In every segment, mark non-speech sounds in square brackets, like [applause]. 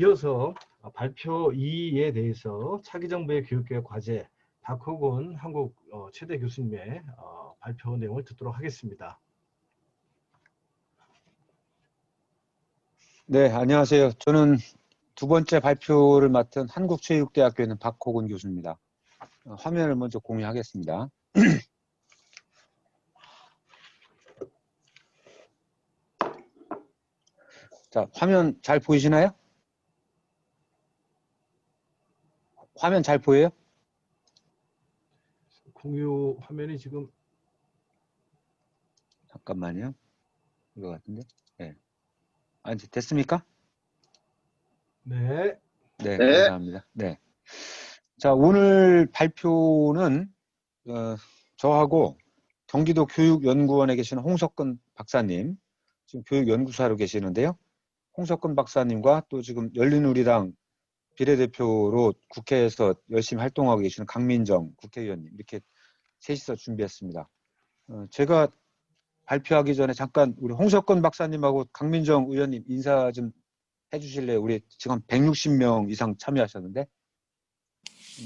이어서 발표 2에 대해서 차기 정부의 교육개혁 과제 박호곤 한국 어, 최대 교수님의 어, 발표 내용을 듣도록 하겠습니다. 네, 안녕하세요. 저는 두 번째 발표를 맡은 한국체육대학교에 있는 박호근 교수입니다. 어, 화면을 먼저 공유하겠습니다. [clears throat] 자, 화면 잘 보이시나요? 화면 잘 보여요? 공유 화면이 지금 잠깐만요. 이거 같은데? 네. 아, 이제 됐습니까? 네, 네, 네. 감사합니다. 네. 자, 오늘 발표는 어, 저하고 경기도 교육연구원에 계시는 홍석근 박사님, 지금 교육연구사로 계시는데요. 홍석근 박사님과 또 지금 열린우리당 비례대표로 국회에서 열심히 활동하고 계시는 강민정 국회의원님 이렇게 셋이서 준비했습니다. 어, 제가 발표하기 전에 잠깐 우리 홍석근 박사님하고 강민정 의원님 인사 좀 해주실래요? 우리 지금 160명 이상 참여하셨는데.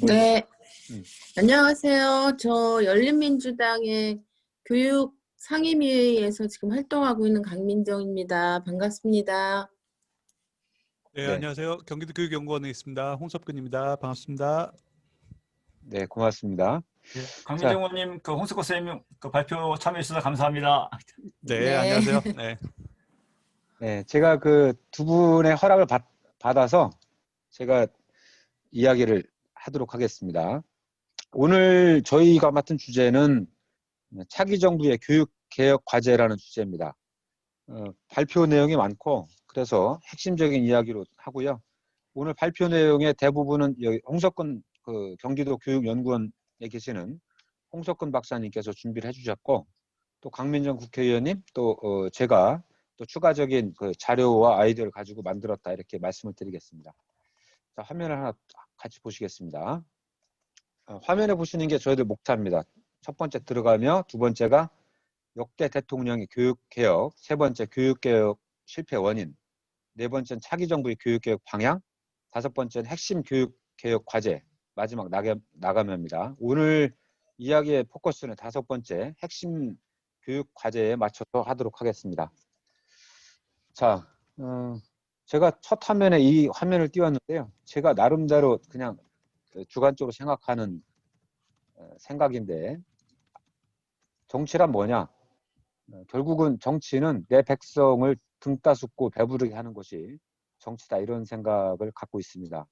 네. 음. 안녕하세요. 저 열린민주당의 교육 상임위에서 지금 활동하고 있는 강민정입니다. 반갑습니다. 네, 네. 안녕하세요. 경기도 교육연구원에 있습니다. 홍섭근입니다. 반갑습니다. 네, 고맙습니다. 강민정 의원님, 그 홍석호 선생님 그 발표 참여해 주셔서 감사합니다. 네, 네. 안녕하세요. [laughs] 네. 네, 제가 그 두 분의 허락을 받, 받아서 제가 이야기를 하도록 하겠습니다. 오늘 저희가 맡은 주제는 차기 정부의 교육 개혁 과제라는 주제입니다. 어, 발표 내용이 많고 그래서 핵심적인 이야기로 하고요. 오늘 발표 내용의 대부분은 여기 홍석근 그 경기도 교육연구원에 계시는 홍석근 박사님께서 준비를 해주셨고 또 강민정 국회의원님 또 어, 제가 또 추가적인 그 자료와 아이디어를 가지고 만들었다 이렇게 말씀을 드리겠습니다. 자, 화면을 하나 같이 보시겠습니다. 어, 화면에 보시는 게 저희들 목차입니다. 첫 번째 들어가며 두 번째가 역대 대통령의 교육개혁, 세 번째 교육개혁 실패 원인, 네 번째는 차기 정부의 교육개혁 방향, 다섯 번째는 핵심 교육개혁 과제, 마지막 나가, 나가면입니다. 오늘 이야기의 포커스는 다섯 번째 핵심 교육 과제에 맞춰서 하도록 하겠습니다. 자, 어, 제가 첫 화면에 이 화면을 띄웠는데요. 제가 나름대로 그냥 그 주관적으로 생각하는 어, 생각인데 정치란 뭐냐? 어, 결국은 정치는 내 백성을 등 따숩고 배부르게 하는 것이 정치다 이런 생각을 갖고 있습니다.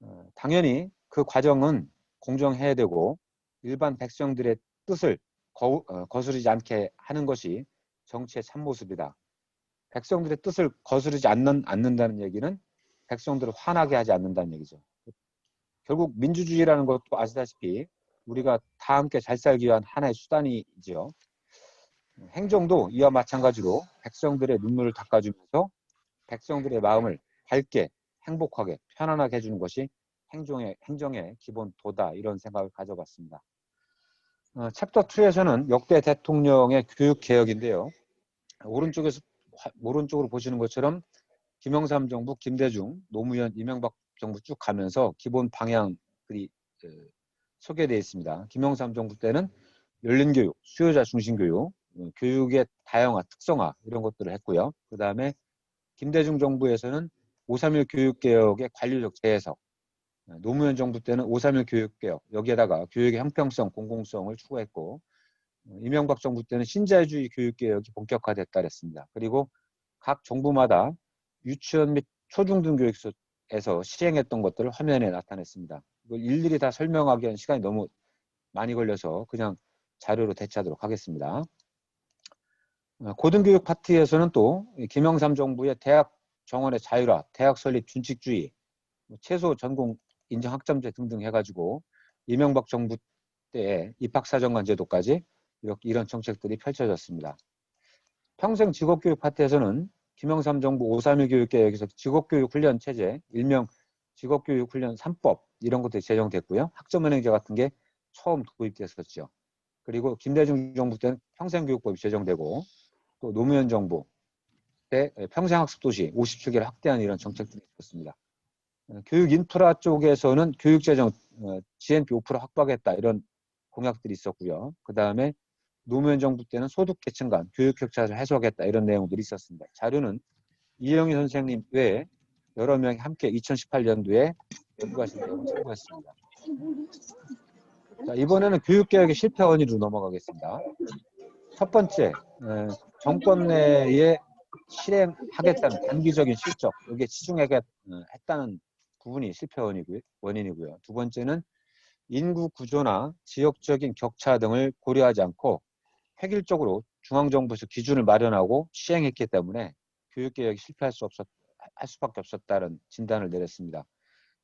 어, 당연히 그 과정은 공정해야 되고 일반 백성들의 뜻을 거, 어, 거스르지 않게 하는 것이 정치의 참모습이다. 백성들의 뜻을 거스르지 않는, 않는다는 얘기는 백성들을 화나게 하지 않는다는 얘기죠. 결국 민주주의라는 것도 아시다시피 우리가 다 함께 잘 살기 위한 하나의 수단이지요. 행정도 이와 마찬가지로 백성들의 눈물을 닦아주면서 백성들의 마음을 밝게, 행복하게, 편안하게 해주는 것이 행정의, 행정의 기본 도다 이런 생각을 가져봤습니다. 어, 챕터 2에서는 역대 대통령의 교육 개혁인데요. 오른쪽에서 화- 오른쪽으로 보시는 것처럼 김영삼 정부, 김대중, 노무현, 이명박 정부 쭉 가면서 기본 방향들이 어, 소개되어 있습니다. 김영삼 정부 때는 열린 교육, 수요자 중심 교육, 어, 교육의 다양화, 특성화 이런 것들을 했고요. 그 다음에 김대중 정부에서는 5.31 교육개혁의 관리적 재해석, 어, 노무현 정부 때는 5.31 교육개혁, 여기에다가 교육의 형평성, 공공성을 추구했고, 어, 이명박 정부 때는 신자유주의 교육개혁이 본격화됐다 그랬습니다. 그리고 각 정부마다 유치원 및 초중등 교육에서 시행했던 것들을 화면에 나타냈습니다. 이걸 일일이 다 설명하기엔 시간이 너무 많이 걸려서 그냥 자료로 대체하도록 하겠습니다. 어, 고등교육 파트에서는 또 김영삼 정부의 대학 정원의 자율화, 대학 설립 준칙주의, 뭐 최소 전공 인정 학점제 등등 해가지고 이명박 정부 때의 입학사정관 제도까지 이렇게 이런 정책들이 펼쳐졌습니다. 평생 직업교육 파트에서는 김영삼 정부 5.31 교육계획에서 직업교육 훈련 체제, 일명 직업교육 훈련 3법 이런 것들이 제정됐고요. 학점은행제 같은 게 처음 도입됐었죠. 그리고 김대중 정부 때는 평생교육법이 제정되고 또 노무현 정부 때 평생학습 도시 57개를 확대하는 이런 정책들이 있었습니다. 어, 교육 인프라 쪽에서는 교육재정 어, GNP 5% 확보하겠다 이런 공약들이 있었고요. 그 다음에 노무현 정부 때는 소득 계층 간 교육 격차를 해소하겠다 이런 내용들이 있었습니다. 자료는 이영희 선생님 외에 여러 명이 함께 2018년도에 연구하신 내용을 참고했습니다. 자, 이번에는 교육개혁의 실패 원인으로 넘어가겠습니다. 첫 번째, 어, 정권 내에 실행하겠다는 단기적인 실적, 여기에 치중하겠다는 부분이 실패 원인이고요. 두 번째는 인구 구조나 지역적인 격차 등을 고려하지 않고 획일적으로 중앙정부에서 기준을 마련하고 시행했기 때문에 교육개혁이 실패할 수 없었, 할 수밖에 없었다는 진단을 내렸습니다.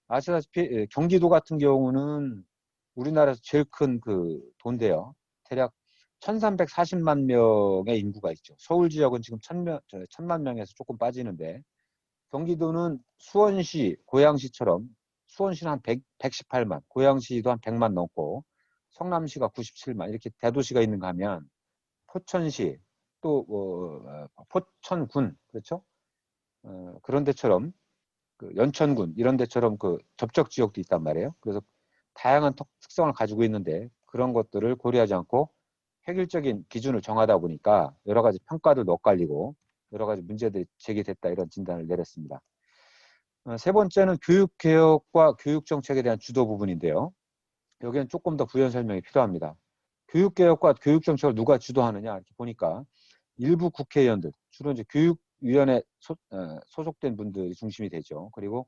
아시다시피 예, 경기도 같은 경우는 우리나라에서 제일 큰그 도인데요. 대략 1340만 명의 인구가 있죠. 서울 지역은 지금 1000명, 1000만 명에서 조금 빠지는데 경기도는 수원시, 고양시처럼 수원시는 한 100, 118만, 고양시도 한 100만 넘고 성남시가 97만 이렇게 대도시가 있는가 하면 포천시 또 어, 포천군 그렇죠? 어, 그런 데처럼 그 연천군 이런 데처럼 그 접촉 지역도 있단 말이에요. 그래서 다양한 특- 특성을 가지고 있는데 그런 것들을 고려하지 않고 획일적인 기준을 정하다 보니까 여러 가지 평가들도 엇갈리고 여러 가지 문제들이 제기됐다 이런 진단을 내렸습니다. 어, 세 번째는 교육 개혁과 교육 정책에 대한 주도 부분인데요. 여기는 조금 더 부연 설명이 필요합니다. 교육 개혁과 교육 정책을 누가 주도하느냐 이렇게 보니까 일부 국회의원들 주로 이제 교육위원회 소, 어, 소속된 분들이 중심이 되죠. 그리고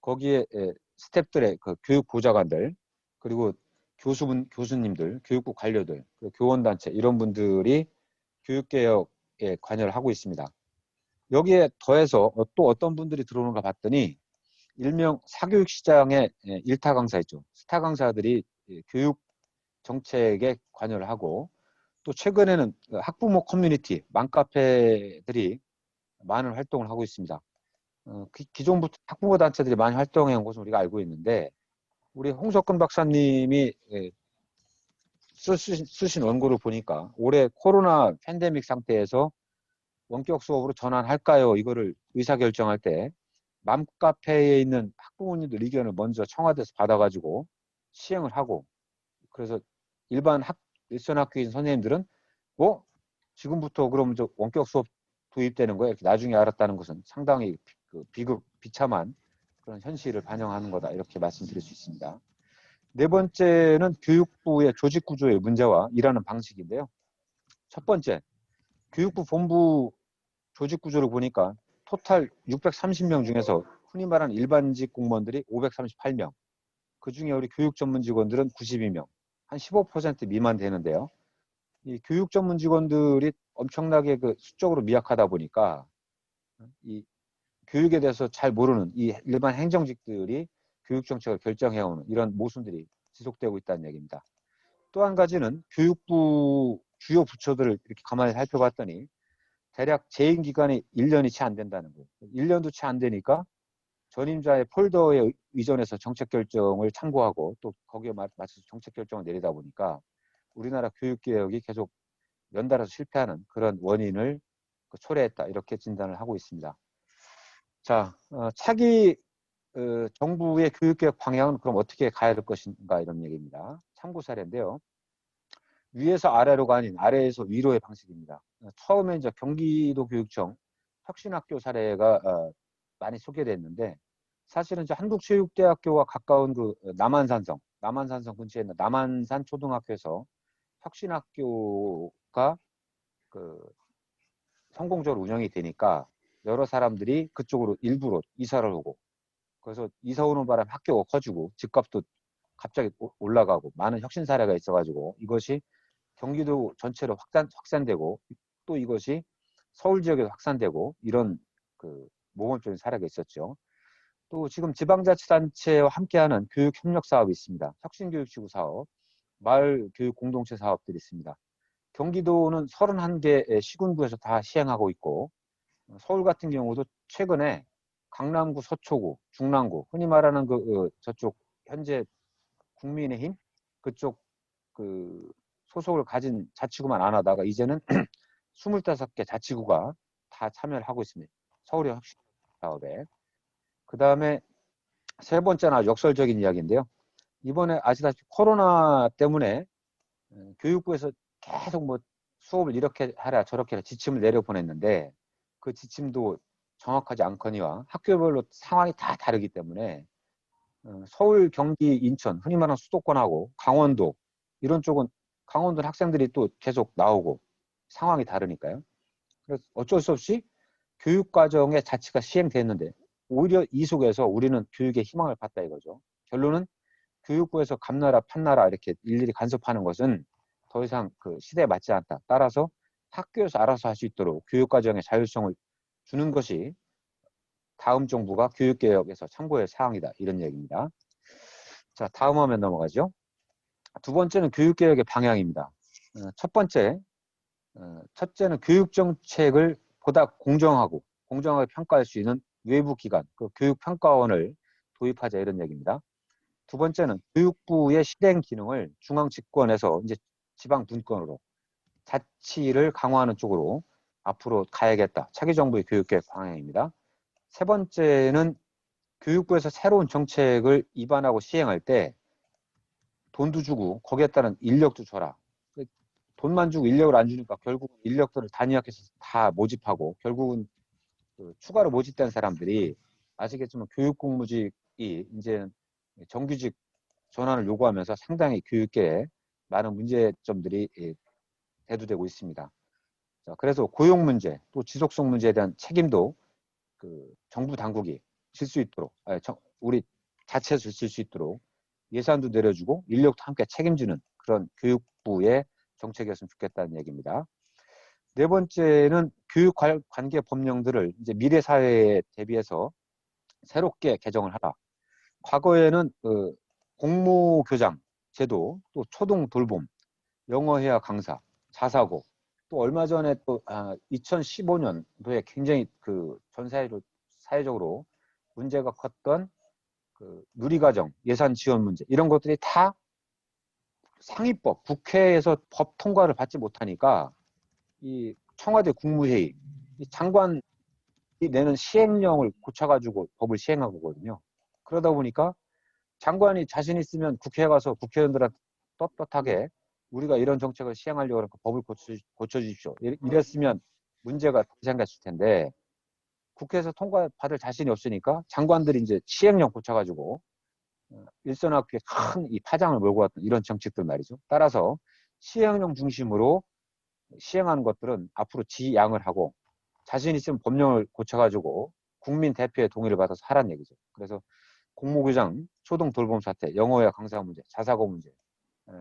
거기에 에, 스탭들의 그 교육 보좌관들 그리고 교수분 교수님들, 교육부 관료들, 교원단체 이런 분들이 교육개혁에 관여를 하고 있습니다. 여기에 더해서 어, 또 어떤 분들이 들어오는가 봤더니 일명 사교육 시장의 예, 일타 강사 있죠. 스타 강사들이 예, 교육 정책에 관여를 하고 또 최근에는 그 학부모 커뮤니티, 맘카페들이 많은 활동을 하고 있습니다. 어, 기- 기존부터 학부모 단체들이 많이 활동해 온 것은 우리가 알고 있는데 우리 홍석근 박사님이 예, 쓰신, 쓰신 원고를 보니까 올해 코로나 팬데믹 상태에서 원격 수업으로 전환할까요? 이거를 의사결정할 때 맘카페에 있는 학부모님들 의견을 먼저 청와대에서 받아가지고 시행을 하고 그래서 일반 학 일선 학교인 선생님들은 뭐 지금부터 그럼 저 원격 수업 도입되는 이렇게 나중에 알았다는 것은 상당히 비- 그 비극 비참한 그런 현실을 반영하는 거다 이렇게 말씀드릴 수 있습니다. 네 번째는 교육부의 조직 구조의 문제와 일하는 방식인데요. 첫 번째, 교육부 본부 조직 구조를 보니까 토탈 630명 중에서 흔히 말하는 일반직 공무원들이 538명, 그 중에 우리 교육 전문 직원들은 92명, 한 15% 미만 되는데요. 이 교육 전문 직원들이 엄청나게 그 수적으로 미약하다 보니까 이 교육에 대해서 잘 모르는 이 일반 행정직들이 교육 정책을 결정해오는 이런 모순들이 지속되고 있다는 얘기입니다. 또 한 가지는 교육부 주요 부처들을 이렇게 가만히 살펴봤더니 대략 재임 기간이 1년이 채 안 된다는 거예요. 1년도 채 안 되니까 전임자의 폴더에 의- 의존해서 정책 결정을 참고하고 또 거기에 맞- 맞춰서 정책 결정을 내리다 보니까 우리나라 교육 개혁이 계속 연달아서 실패하는 그런 원인을 그 초래했다 이렇게 진단을 하고 있습니다. 자, 어, 차기 어, 정부의 교육개혁 방향은 그럼 어떻게 가야 될 것인가 이런 얘기입니다. 참고 사례인데요. 위에서 아래로가 아닌 아래에서 위로의 방식입니다. 어, 처음에 이제 경기도 교육청 혁신학교 사례가 어, 많이 소개됐는데 사실은 이제 한국체육대학교와 가까운 그 남한산성, 남한산성 근처에 있는 남한산 초등학교에서 혁신학교가 그 성공적으로 운영이 되니까 여러 사람들이 그쪽으로 일부러 이사를 오고 그래서 이사 오는 바람에 학교가 커지고 집값도 갑자기 오- 올라가고 많은 혁신 사례가 있어가지고 이것이 경기도 전체로 확산 확산되고 또 이것이 서울 지역에도 확산되고 이런 그 모범적인 사례가 있었죠. 또 지금 지방자치단체와 함께하는 교육 협력 사업이 있습니다. 혁신교육지구 사업, 마을 교육 공동체 사업들이 있습니다. 경기도는 31개 시군구에서 다 시행하고 있고 어, 서울 같은 경우도 최근에 강남구, 서초구, 중랑구, 흔히 말하는 그 어, 저쪽 현재 국민의힘 그쪽 그 소속을 가진 자치구만 안 하다가 이제는 [clears throat] 25개 자치구가 다다 참여를 하고 있습니다. 서울의 혁신 사업에. 그 다음에 세 번째는 아주 역설적인 이야기인데요. 이번에 아시다시피 코로나 때문에 어, 교육부에서 계속 뭐 수업을 이렇게 하라 저렇게 하라 지침을 내려 보냈는데 그 지침도 정확하지 않거니와 학교별로 상황이 다 다르기 때문에 어, 서울, 경기, 인천, 흔히 말하는 수도권하고 강원도 이런 쪽은 강원도 학생들이 또 계속 나오고 상황이 다르니까요. 그래서 어쩔 수 없이 교육과정의 자치가 시행됐는데 오히려 이 속에서 우리는 교육의 희망을 봤다 이거죠. 결론은 교육부에서 감나라 판나라 이렇게 일일이 간섭하는 것은 더 이상 그 시대에 맞지 않다. 따라서 학교에서 알아서 할 수 있도록 교육과정의 자율성을 주는 것이 다음 정부가 교육개혁에서 참고할 사항이다. 이런 얘기입니다. 자, 다음 화면 넘어가죠. 두 번째는 교육개혁의 방향입니다. 어, 첫 번째, 어, 첫째는 교육정책을 보다 공정하고 공정하게 평가할 수 있는 외부 기관, 그 교육평가원을 도입하자 이런 얘기입니다. 두 번째는 교육부의 실행 기능을 중앙 집권에서 이제 지방 분권으로 자치를 강화하는 쪽으로 앞으로 가야겠다. 차기 정부의 교육계획 방향입니다. 세 번째는 교육부에서 새로운 정책을 입안하고 시행할 때 돈도 주고 거기에 따른 인력도 줘라. 그 돈만 주고 인력을 안 주니까 결국 인력들을 단위학해서 다 모집하고 결국은 그 추가로 모집된 사람들이 아시겠지만 교육 공무직이 이제 정규직 전환을 요구하면서 상당히 교육계에 많은 문제점들이 예, 대두되고 있습니다. 자, 그래서 고용 문제 또 지속성 문제에 대한 책임도 그 정부 당국이 질 수 있도록 아니, 정- 우리 자체에서 질 수 있도록 예산도 내려주고 인력도 함께 책임지는 그런 교육부의 정책이었으면 좋겠다는 얘기입니다. 네 번째는 교육 관- 관계 법령들을 이제 미래 사회에 대비해서 새롭게 개정을 하라. 과거에는 그 공무교장 제도, 또 초등 돌봄, 영어회화 강사, 자사고, 또 얼마 전에 또 아, 2015년도에 굉장히 그 전 사회로 사회적으로 문제가 컸던 그 누리과정 예산 지원 문제 이런 것들이 다 상위법 국회에서 법 통과를 받지 못하니까 이 청와대 국무회의 이 장관이 내는 시행령을 고쳐가지고 법을 시행한 거거든요. 그러다 보니까 장관이 자신 있으면 국회에 가서 국회의원들한테 떳떳하게 우리가 이런 정책을 시행하려고 하니까 법을 고쳐, 고쳐주십시오. 이- 이랬으면 문제가 생겼을 텐데 국회에서 통과받을 자신이 없으니까 장관들이 이제 시행령 고쳐가지고 어, 일선학교에 큰 이 파장을 몰고 왔던 이런 정책들 말이죠. 따라서 시행령 중심으로 시행하는 것들은 앞으로 지양을 하고 자신 있으면 법령을 고쳐가지고 국민 대표의 동의를 받아서 하라는 얘기죠. 그래서 공모교장, 초등 돌봄 사태, 영어회화 강사 문제, 자사고 문제, 에,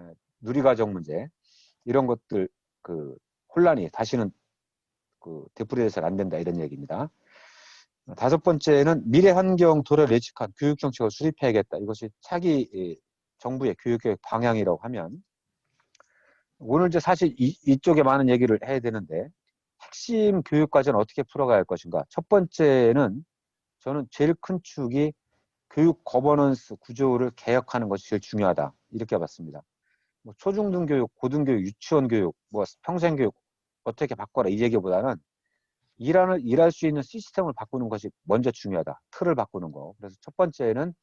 누리과정 문제 이런 것들 그 혼란이 다시는 그 되풀이돼서는 안 된다 이런 얘기입니다. 어, 다섯 번째는 미래 환경 도래를 예측한 교육 정책을 수립해야겠다. 이것이 차기 이, 정부의 교육 계획 방향이라고 하면 오늘 이제 사실 이, 이쪽에 많은 얘기를 해야 되는데 핵심 교육 과제는 어떻게 풀어가야 할 것인가. 첫 번째는 저는 제일 큰 축이 교육 거버넌스 구조를 개혁하는 것이 제일 중요하다. 이렇게 봤습니다. 뭐 초중등 교육, 고등교육, 유치원 교육, 뭐 평생 교육 어떻게 바꿔라 이 얘기보다는 일하는 일할 수 있는 시스템을 바꾸는 것이 먼저 중요하다. 틀을 바꾸는 거. 그래서 첫 번째는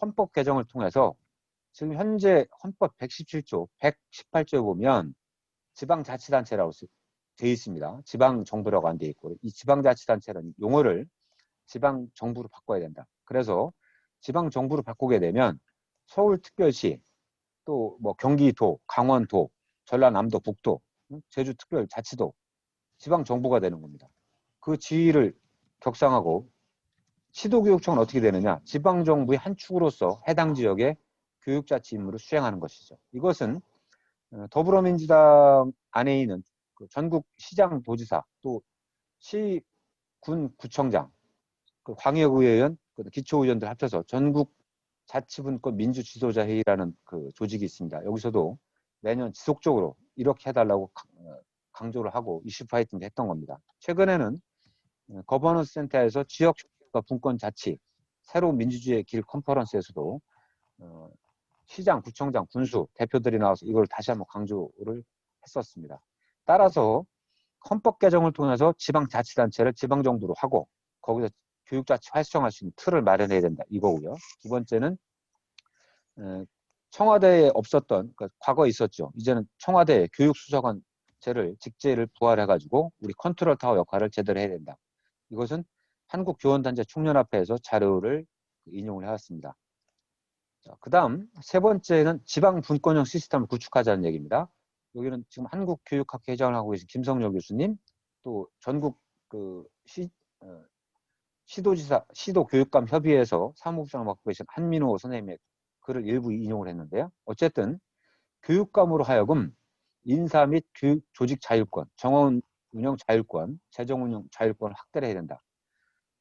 헌법 개정을 통해서 지금 현재 헌법 117조, 118조에 보면 지방자치단체라고 쓰- 돼 있습니다. 지방정부라고 안 돼 있고 이 지방자치단체는 용어를 지방정부로 바꿔야 된다. 그래서 지방정부로 바꾸게 되면 서울특별시 또 뭐 경기도, 강원도, 전라남도, 북도, 응? 제주특별자치도 지방 정부가 되는 겁니다. 그 지위를 격상하고 시도교육청은 어떻게 되느냐? 지방 정부의 한 축으로서 해당 지역의 교육자치 임무를 수행하는 것이죠. 이것은 어, 더불어민주당 안에 있는 그 전국 시장 도지사 또 시, 군 구청장, 그 광역의회의원, 그 기초의원들 합쳐서 전국 자치분권 민주지도자 회의라는 그 조직이 있습니다. 여기서도 매년 지속적으로 이렇게 해달라고 강- 어, 강조를 하고 이슈 파이팅 했던 겁니다. 최근에는 어, 거버넌스 센터에서 지역 과 분권 자치 새로운 민주주의의 길 컨퍼런스에서도 어, 시장, 구청장, 군수 대표들이 나와서 이걸 다시 한번 강조를 했었습니다. 따라서 헌법 개정을 통해서 지방자치단체를 지방정부로 하고 거기서 교육자치 활성화할 수 있는 틀을 마련해야 된다 이거고요. 두 번째는 에, 청와대에 없었던 그러니까 과거에 있었죠. 이제는 청와대 교육수석원제를 직제를 부활해가지고 우리 컨트롤 타워 역할을 제대로 해야 된다. 이것은 한국 교원단체 총연합회에서 자료를 인용을 해왔습니다. 그 다음 세 번째는 지방 분권형 시스템을 구축하자는 얘기입니다. 여기는 지금 한국교육학회 회장을 하고 계신 김성열 교수님, 또 전국 그 시, 어, 시도지사, 시도 교육감 협의회에서 사무국장을 맡고 계신 한민호 선생님의 글을 일부 인용을 했는데요. 어쨌든 교육감으로 하여금 인사 및 교육 조직 자율권, 정원 운영 자율권, 재정 운영 자율권을 확대를 해야 된다.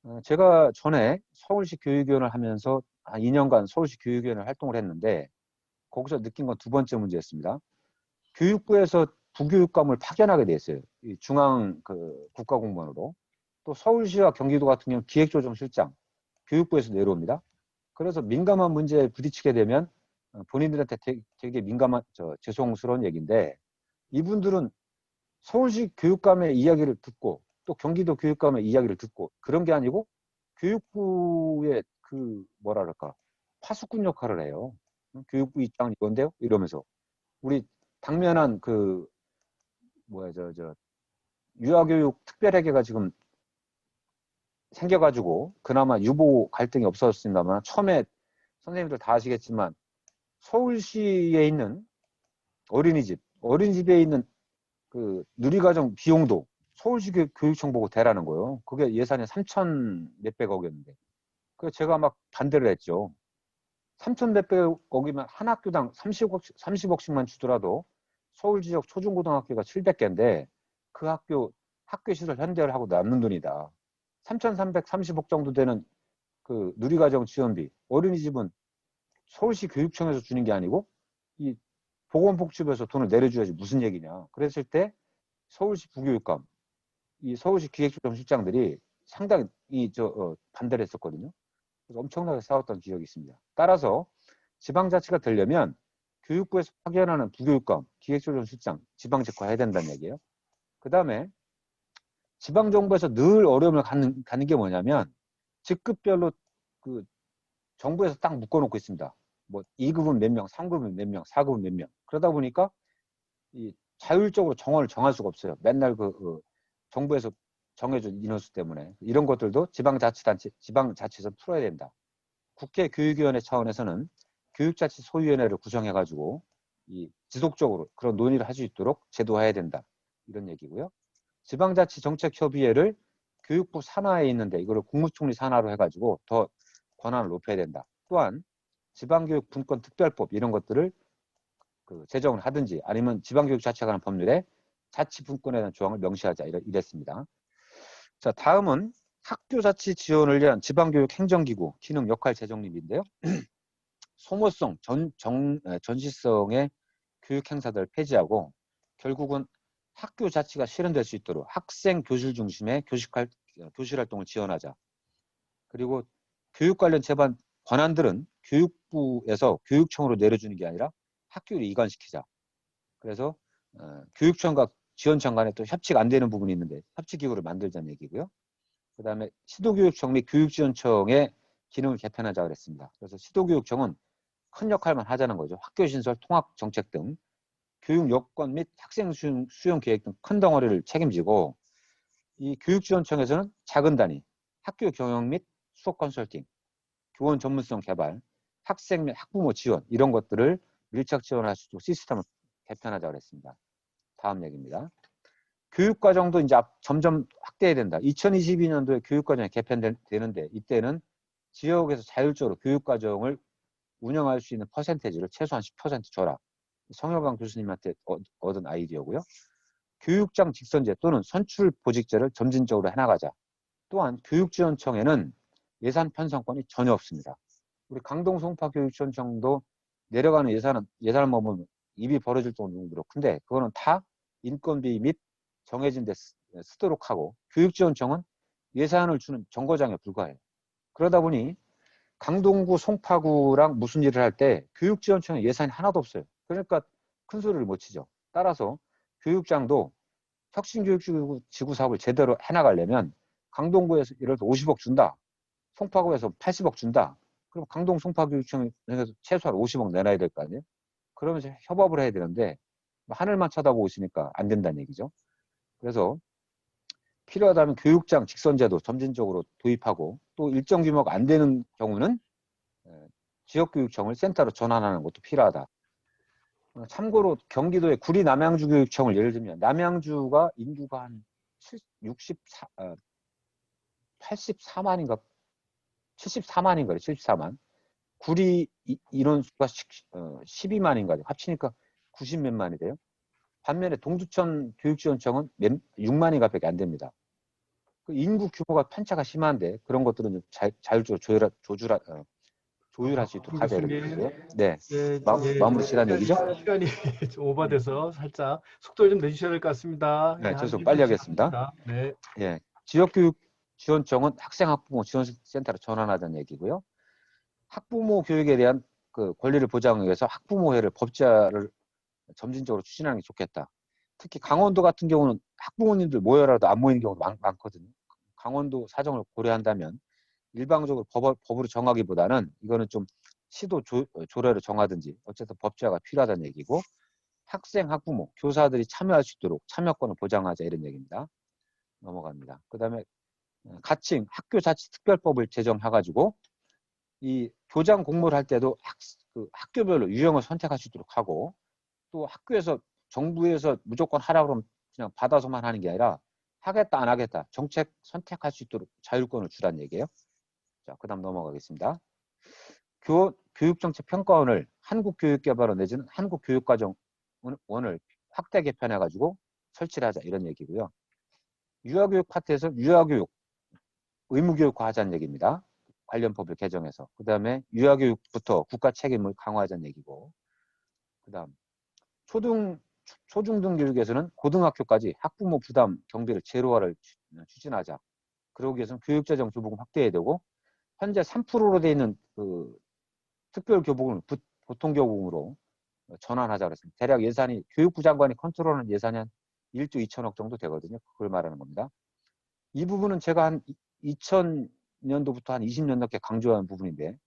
어, 제가 전에 서울시 교육위원을 하면서 한 2년간 서울시 교육위원을 활동을 했는데 거기서 느낀 건 두 번째 문제였습니다. 교육부에서 부교육감을 파견하게. 이 중앙 그 국가공무원으로. 또 서울시와 경기도 같은 경우는 기획조정실장, 교육부에서 내려옵니다. 그래서 민감한 문제에 부딪히게 되면 어, 본인들한테 되게, 민감한, 저, 죄송스러운 얘기인데 이분들은 서울시 교육감의 이야기를 듣고 또 경기도 교육감의 이야기를 듣고 그런 게 아니고 교육부의 그 그럴까 파수꾼 역할을 해요. 응? 교육부 입장은 이건데요 이러면서 우리 당면한 그 뭐야 저 저 유아교육 특별회계가 지금 생겨가지고 그나마 유보 갈등이 없었습니다만 처음에 선생님들 다 아시겠지만 서울시에 있는 어린이집 어린이집에 있는 그 누리과정 비용도 서울시 교- 교육청 보고 대라는 거예요. 그게 예산이 3천 몇백억이었는데. 그래서 제가 막 반대를 했죠. 3천 몇백억이면 한 학교당 30억, 30억씩만 주더라도 서울 지역 초중고등학교가 700개인데 그 학교 학교 시설 현대를 하고 남는 돈이다. 3,330억 정도 되는 그 누리과정 지원비 어린이집은 서울시 교육청에서 주는 게 아니고 이 보건복지부에서 돈을 내려줘야지 무슨 얘기냐. 그랬을 때 서울시 부교육감, 이 서울시 기획조정실장들이 상당히 이저 어, 반대를 했었거든요. 그래서 엄청나게 싸웠던 기억이 있습니다. 따라서 지방자치가 되려면 교육부에서 파견하는 부교육감, 기획조정실장, 지방직화 해야 된다는 얘기예요. 그 다음에 지방정부에서 늘 어려움을 갖는, 갖는 게 뭐냐면 직급별로 그 정부에서 딱 묶어놓고 있습니다. 뭐 2급은 몇 명, 3급은 몇 명, 4급은 몇 명. 그러다 보니까 이 자율적으로 정원을 정할 수가 없어요. 맨날 그, 그 정부에서 정해준 인원수 때문에 이런 것들도 지방자치단체, 지방자치에서 풀어야 된다. 국회 교육위원회 차원에서는 교육자치 소위원회를 구성해가지고 이 지속적으로 그런 논의를 할 수 있도록 제도화해야 된다. 이런 얘기고요. 지방자치 정책협의회를 교육부 산하에 있는데 이거를 국무총리 산하로 해가지고 더 권한을 높여야 된다. 또한 지방교육 분권 특별법 이런 것들을 그 제정을 하든지 아니면 지방교육 자체가 관한 법률에 자치 분권에 대한 조항을 명시하자 이랬, 이랬습니다. 자 다음은 학교 자치 지원을 위한 지방교육 행정기구 기능 역할 재정립인데요. [clears throat] 소모성 전, 정, 에, 전시성의 교육 행사들을 폐지하고 결국은 학교 자치가 실현될 수 있도록 학생 교실 중심의 교식 활, 교실 활동을 지원하자. 그리고 교육 관련 제반 권한들은 교육부에서 교육청으로 내려주는 게 아니라 학교로 이관시키자. 그래서 어, 교육청과 지원청 간에 또 협치가 안 되는 부분이 있는데 협치기구를 만들자는 얘기고요. 그 다음에 시도교육청 및 교육지원청의 기능을 개편하자 그랬습니다. 그래서 시도교육청은 큰 역할만 하자는 거죠. 학교 신설, 통합 정책 등 교육 여건 및 학생 수용, 수용 계획 등 큰 덩어리를 책임지고 이 교육지원청에서는 작은 단위, 학교 경영 및 수업 컨설팅, 교원 전문성 개발, 학생 및 학부모 지원 이런 것들을 밀착 지원할 수 있도록 시스템을 개편하자 그랬습니다. 다음 얘기입니다. 교육과정도 이제 앞- 점점 확대해야 된다. 2022년도에 교육과정이 개편되는데 이때는 지역에서 자율적으로 교육과정을 운영할 수 있는 퍼센테이지를 최소한 10% 줘라. 성효강 교수님한테 얻- 얻은 아이디어고요. 교육장 직선제 또는 선출 보직제를 점진적으로 해나가자. 또한 교육지원청에는 예산 편성권이 전혀 없습니다. 우리 강동 송파 교육지원청도 내려가는 예산은 예산을 보면 입이 벌어질 정도로 큰데 그거는 다 인건비 및 정해진 데 쓰- 쓰도록 하고 교육지원청은 예산을 주는 정거장에 불과해요. 그러다 보니 강동구 송파구랑 무슨 일을 할 때 교육지원청에 예산이 하나도 없어요. 그러니까 큰 소리를 못 치죠. 따라서 교육장도 혁신교육지구 지구 사업을 제대로 해나가려면 강동구에서 예를 들어 50억 준다. 송파구에서 80억 준다. 그럼 강동 송파교육청에서 최소한 50억 내놔야 될 거 아니에요? 그러면서 협업을 해야 되는데 뭐 하늘만 쳐다보고 있으니까 안 된다는 얘기죠. 그래서 필요하다면 교육장 직선제도 점진적으로 도입하고 또 일정 규모가 안 되는 경우는 에, 지역교육청을 센터로 전환하는 것도 필요하다. 어, 참고로 경기도의 구리 남양주 교육청을 예를 들면 남양주가 인구가 한 64, 어, 84만인가 74만인가 74만 구리 이- 인원수가 12만인가 합치니까 90 몇만이 돼요. 반면에 동두천 교육지원청은 몇, 6만인가 밖에 안 됩니다. 그 인구 규모가 편차가 심한데 그런 것들은 자율적으로 조율하, 조율하, 어, 조율할 수 있도록 하자. 얘기고요. 네. 예, 마- 예, 마무리 시간 얘기죠? 시간이 [laughs] 좀 오버돼서 살짝 속도를 좀 내주셔야 될 것 같습니다. 네, 예, 한 죄송- 일분 빨리 하겠습니다. 네. 예, 지역교육 지원청은 학생 학부모 지원센터로 전환하자는 얘기고요. 학부모 교육에 대한 그 권리를 보장하기 위해서 학부모회를 법제화를 점진적으로 추진하는 게 좋겠다. 특히 강원도 같은 경우는 학부모님들 모여라도 안 모이는 경우가 많, 많거든요. 강원도 사정을 고려한다면 일방적으로 법, 법으로 정하기보다는 이거는 좀 시도 조, 조례로 정하든지 어쨌든 법제화가 필요하다는 얘기고 학생, 학부모, 교사들이 참여할 수 있도록 참여권을 보장하자 이런 얘기입니다. 넘어갑니다. 그 다음에 가칭 학교자치특별법을 제정해가지고 이 교장 공모를 할 때도 학, 그 학교별로 유형을 선택할 수 있도록 하고 또 학교에서 정부에서 무조건 하라 그러면 그냥 받아서만 하는 게 아니라 하겠다 안 하겠다 정책 선택할 수 있도록 자율권을 주란 얘기예요. 자, 그 다음 넘어가겠습니다. 교, 교육정책 평가원을 한국교육개발원 내지는 한국교육과정원을 확대 개편해가지고 설치를 하자 이런 얘기고요. 유아교육 파트에서 유아교육 의무교육화 하자는 얘기입니다. 관련 법을 개정해서. 그 다음에 유아교육부터 국가 책임을 강화하자는 얘기고. 그 다음 초등, 초중등 교육에서는 고등학교까지 학부모 부담 경비를 제로화를 추- 추진하자. 그러기 위해서는 교육재정 교부금 확대해야 되고 현재 3%로 돼 있는 그 특별교부금을 부- 보통교부금으로 전환하자 그랬습니다. 대략 예산이 교육부 장관이 컨트롤하는 예산이 한 1조 2천억 정도 되거든요. 그걸 말하는 겁니다. 이 부분은 제가 한 2000년도부터 한 20년 넘게 강조하는 부분인데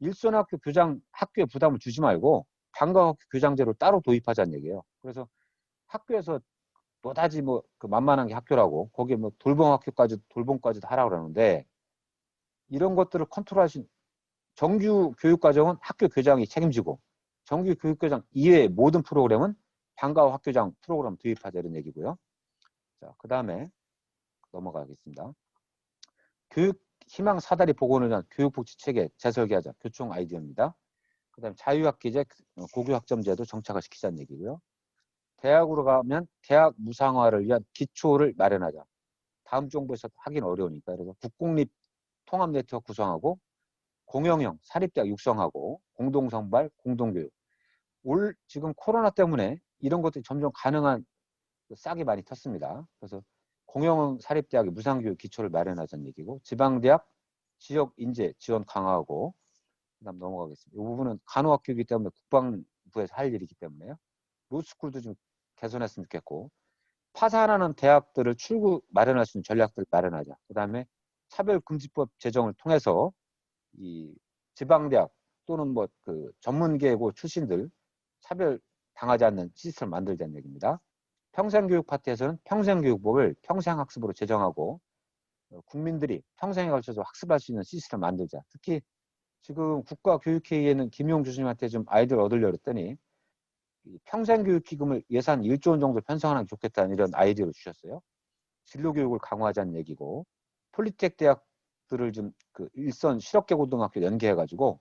일선학교 교장 학교에 부담을 주지 말고 방과학교 교장제를 따로 도입하자는 얘기예요. 그래서 학교에서 뭐다지 뭐 그 만만한 게 학교라고 거기에 뭐 돌봄 학교까지 돌봄까지도 하라 그러는데 이런 것들을 있는 정규 교육과정은 학교 교장이 책임지고 정규 교육과정 이외의 모든 프로그램은 방과후 학교장 프로그램 도입하자 이런 얘기고요. 자, 그 다음에 넘어가겠습니다. 교육 희망 사다리 복원을 위한 교육복지 체계 재설계하자 교총 아이디어입니다. 그 다음에 자유학기제 고교학점제도 정착을 시키자는 얘기고요. 대학으로 가면 대학 무상화를 위한 기초를 마련하자. 다음 정부에서 하긴 어려우니까 그래서 국공립 통합 네트워크 구성하고 공영형 사립대학 육성하고 공동선발 공동교육. 올 지금 코로나 때문에 이런 것들이 점점 가능한 그 싹이 많이 텄습니다. 그래서 공영 사립대학의 무상교육 기초를 마련하자는 얘기고 지방대학 지역 인재 지원 강화하고 그다음 넘어가겠습니다. 이 부분은 간호학교이기 때문에 국방부에서 할 일이기 때문에요. 로스쿨도 좀 개선했으면 좋겠고 파산하는 대학들을 출구 마련할 수 있는 전략들을 마련하자. 그 다음에 차별금지법 제정을 통해서 이 지방대학 또는 뭐 그 전문계고 출신들 차별 당하지 않는 시스템을 만들자는 얘기입니다. 평생교육 파트에서는 평생교육법을 평생학습으로 제정하고 어, 국민들이 평생에 걸쳐서 학습할 수 있는 시스템을 만들자. 특히 지금 국가교육회의에는 김용 교수님한테 좀 아이디어를 얻으려고 했더니 이 평생교육기금을 예산 1조 원 정도 편성하는 게 좋겠다는 이런 아이디어를 주셨어요. 진로교육을 강화하자는 얘기고 폴리텍 대학들을 좀 그 일선 실업계 고등학교 연계해가지고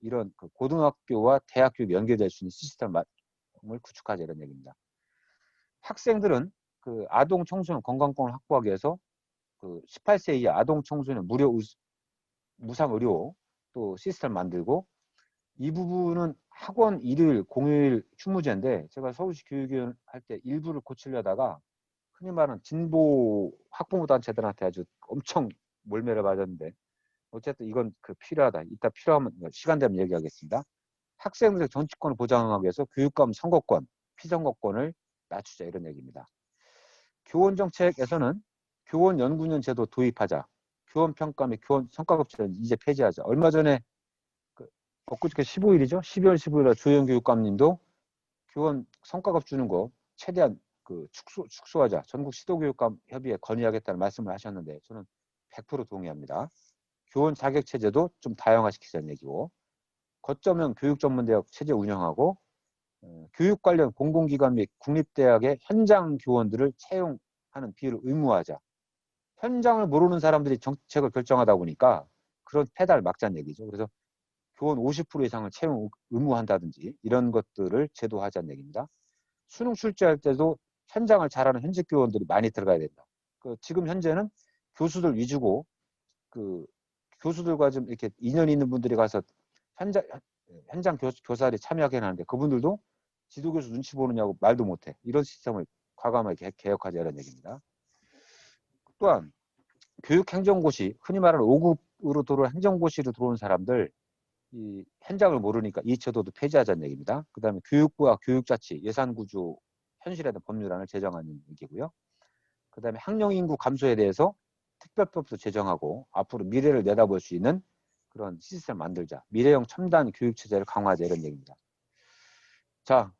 이런 그 고등학교와 대학 교육 연계될 수 있는 시스템을 구축하자 이런 얘기입니다. 학생들은 그 아동 청소년 건강권을 확보하기 위해서 그 18세 이하 아동 청소년 무료 의- 무상 의료 또 시스템 만들고 이 부분은 학원 일요일 공휴일 휴무제인데 제가 서울시 교육위원 할 때 일부를 고치려다가 흔히 말하는 진보 학부모 단체들한테 아주 엄청 몰매를 맞았는데 어쨌든 이건 그 필요하다. 이따 필요하면 시간 되면 얘기하겠습니다. 학생들의 정치권을 보장하기 위해서 교육감 선거권, 피선거권을 낮추자 이런 얘기입니다. 교원 정책에서는 교원 연구년 제도 도입하자. 교원 평가 및 교원 성과급제는 이제 폐지하자. 얼마 전에 그 엊그저께 15일이죠. 12월 15일에 조영 교육감님도 교원 성과급 주는 거 최대한 그 축소 축소하자. 전국 시도교육감 협의회 건의하겠다는 말씀을 하셨는데 저는 100% 동의합니다. 교원 자격 체제도 좀 다양화시키자는 얘기고 거점형 교육 전문 대학 체제 운영하고 어, 교육 관련 공공기관 및 국립대학의 현장 교원들을 채용하는 비율을 의무화하자. 현장을 모르는 사람들이 정책을 결정하다 보니까 그런 페달 막자는 얘기죠. 그래서 교원 50% 이상을 채용 의무한다든지 이런 것들을 제도화하자는 얘기입니다. 수능 출제할 때도 현장을 잘하는 현직 교원들이 많이 들어가야 된다. 그 지금 현재는 교수들 위주고 그 교수들과 좀 이렇게 인연 있는 분들이 가서 현장 현장 교, 교사들이 참여하게 하는데 그분들도 지도교수 눈치 보느냐고 말도 못해. 이런 시스템을 과감하게 개- 개혁하자는 얘기입니다. 또한 교육행정고시, 흔히 말하는 5급으로 들어온 행정고시로 들어온 사람들 이 현장을 모르니까 이 제도도 폐지하자는 얘기입니다. 그 다음에 교육부와 교육자치, 예산구조, 현실에 대한 법률안을 제정하는 얘기고요. 그 다음에 학령인구 감소에 대해서 특별법도 제정하고 앞으로 미래를 내다볼 수 있는 그런 시스템을 만들자. 미래형 첨단 교육체제를 강화하자 이런 얘기입니다. 자,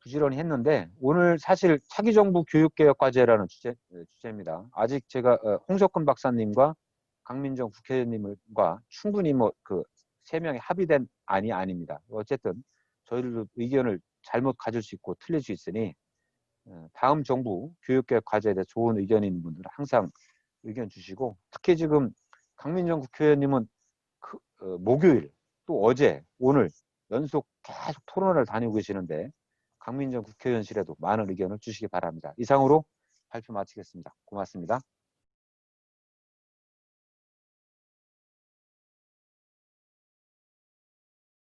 부지런히 했는데 오늘 사실 차기 정부 교육개혁 과제라는 주제, 에, 주제입니다. 아직 제가 어, 홍석근 박사님과 강민정 국회의원님과 충분히 뭐 그 세 명이 합의된 안이 아닙니다. 어쨌든 저희들도 의견을 잘못 가질 수 있고 틀릴 수 있으니 어, 다음 정부 교육개혁 과제에 대해 좋은 의견이 있는 분들은 항상 의견 주시고 특히 지금 강민정 국회의원님은 그, 어, 목요일 또 어제 오늘 연속 계속 토론을 다니고 계시는데 강민정 국회의원실에도 많은 의견을 주시기 바랍니다. 이상으로 발표 마치겠습니다. 고맙습니다.